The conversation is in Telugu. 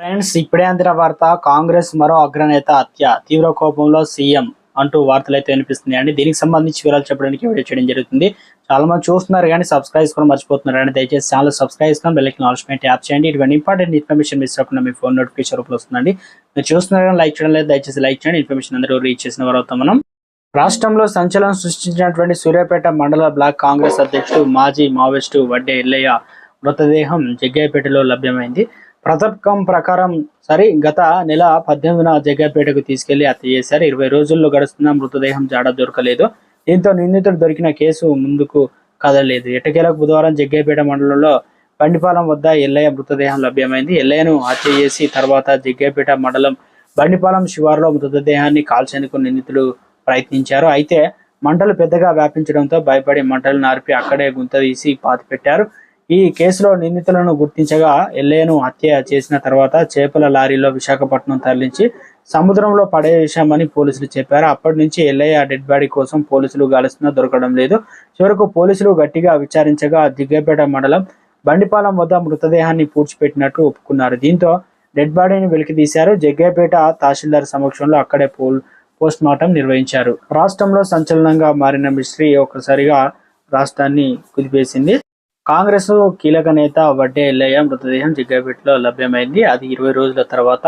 ఫ్రెండ్స్ ఇప్పుడే అందిన వార్త కాంగ్రెస్ మరో అగ్రనేత హత్య. తీవ్ర కోపంలో సీఎం అంటూ వార్తలు అయితే వినిపిస్తున్నాయండి. దీనికి సంబంధించి వివరాలు చెప్పడానికి వీడియో చేయడం జరుగుతుంది. చాలా మంది చూస్తున్నారు కానీ సబ్స్క్రైబ్ చేసుకోవడం మర్చిపోతున్నారు అండి దయచేసి ఛానల్ సబ్స్క్రైబ్ చేసుకొని బెల్లకి నాలెడ్జ్మెంట్ యాప్ చేయండి. ఇటువంటి ఇంపార్టెంట్ ఇన్ఫర్మేషన్ మిస్ అవ్వకుండా మీ ఫోన్ నోటిఫికేషన్ రూపంలో వస్తుందండి. మీరు చూస్తున్నారు కానీ లైక్ చేయడం లేదు దయచేసి లైక్ చేయండి. ఇన్ఫర్మేషన్ అందరూ రీచ్ చేసిన వారు మనం. రాష్ట్రంలో సంచలనం సృష్టించినటువంటి సూర్యాపేట మండల బ్లాక్ కాంగ్రెస్ అధ్యక్షుడు మాజీ మావోయిస్టు వడ్డే ఎల్లయ్య మృతదేహం జగ్గయ్యపేటలో లభ్యమైంది. ప్రతకం ప్రకారం సరి గత నెల పద్దెనిమిదిన జగ్గపేటకు తీసుకెళ్ళి హత్య చేశారు. ఇరవై రోజుల్లో గడుస్తున్న మృతదేహం జాడ దొరకలేదు. దీంతో నిందితుడు దొరికిన కేసు ముందుకు కదలలేదు. ఎటకేలకు బుధవారం జగ్గయ్యపేట మండలంలో బండిపాలెం వద్ద ఎల్లయ్య మృతదేహం లభ్యమైంది. ఎల్లయ్యను హత్య చేసి తర్వాత జగ్గయ్యపేట మండలం బండిపాలెం శివారులో మృతదేహాన్ని కాల్చేందుకు నిందితులు ప్రయత్నించారు. అయితే మంటలు పెద్దగా వ్యాపించడంతో భయపడి మంటలు నార్పి అక్కడే గుంత తీసి పాతిపెట్టారు. ఈ కేసులో నిందితులను గుర్తించగా ఎల్లయ్యను హత్య చేసిన తర్వాత చేపల లారీలో విశాఖపట్నం తరలించి సముద్రంలో పడేశామని పోలీసులు చెప్పారు. అప్పటి నుంచి ఎల్లయ్య డెడ్ బాడీ కోసం పోలీసులు గాలిస్తున్నా దొరకడం లేదు. చివరకు పోలీసులు గట్టిగా విచారించగా దిగ్గపేట మండలం బండిపాలెం వద్ద మృతదేహాన్ని పూడ్చిపెట్టినట్లు ఒప్పుకున్నారు. దీంతో డెడ్ బాడీని వెలికితీశారు. జగ్గయ్యపేట తహసీల్దార్ సమక్షంలో అక్కడే పోల్ పోస్ట్ మార్టం నిర్వహించారు. రాష్ట్రంలో సంచలనంగా మారిన మిస్త్రీ ఒక్కసారిగా రాష్ట్రాన్ని కుదిపేసింది. కాంగ్రెస్ కీలక నేత వడ్డే ఎల్లయ్య మృతదేహం జగ్గపేటలో లభ్యమైంది. అది ఇరవై రోజుల తర్వాత